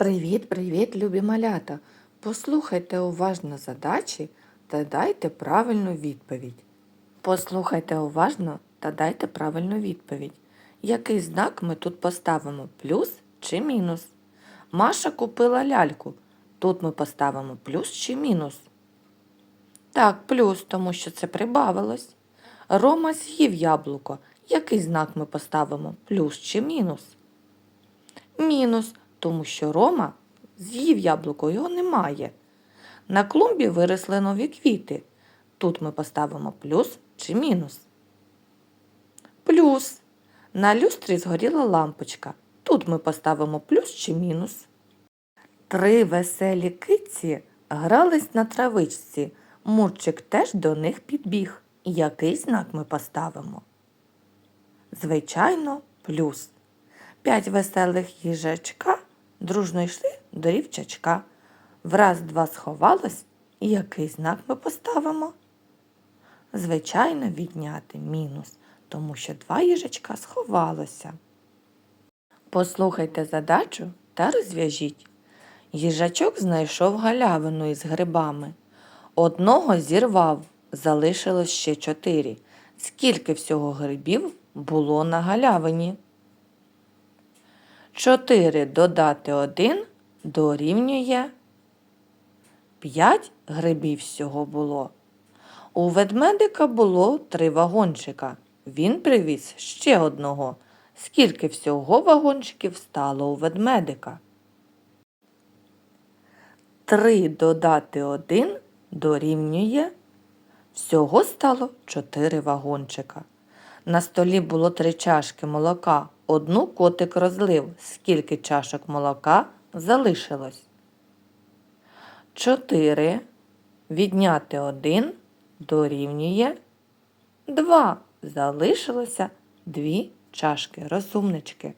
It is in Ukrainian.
Привіт, привіт, любі малята! Послухайте уважно задачі та дайте правильну відповідь. Послухайте уважно та дайте правильну відповідь. Який знак ми тут поставимо? Плюс чи мінус? Маша купила ляльку. Тут ми поставимо плюс чи мінус? Так, плюс, тому що це прибавилось. Рома з'їв яблуко. Який знак ми поставимо? Плюс чи мінус? Мінус, тому що Рома з'їв яблуко, його немає. На клумбі виросли нові квіти. Тут ми поставимо плюс чи мінус. Плюс. На люстрі згоріла лампочка. Тут ми поставимо плюс чи мінус. Три веселі киці грались на травичці. Мурчик теж до них підбіг. Який знак ми поставимо? Звичайно, плюс. П'ять веселих їжачка дружно йшли до рівчачка. Враз два сховалось, і який знак ми поставимо? Звичайно, відняти мінус, тому що два їжачка сховалося. Послухайте задачу та розв'яжіть. Їжачок знайшов галявину із грибами. Одного зірвав, залишилось ще чотири. Скільки всього грибів було на галявині? Чотири додати один дорівнює п'ять грибів всього було. У ведмедика було три вагончика. Він привіз ще одного. Скільки всього вагончиків стало у ведмедика? Три додати один дорівнює. Всього стало чотири вагончика. На столі було три чашки молока. Одну котик розлив. Скільки чашок молока залишилось? Чотири відняти один дорівнює два. Залишилося дві чашки. Розумнички.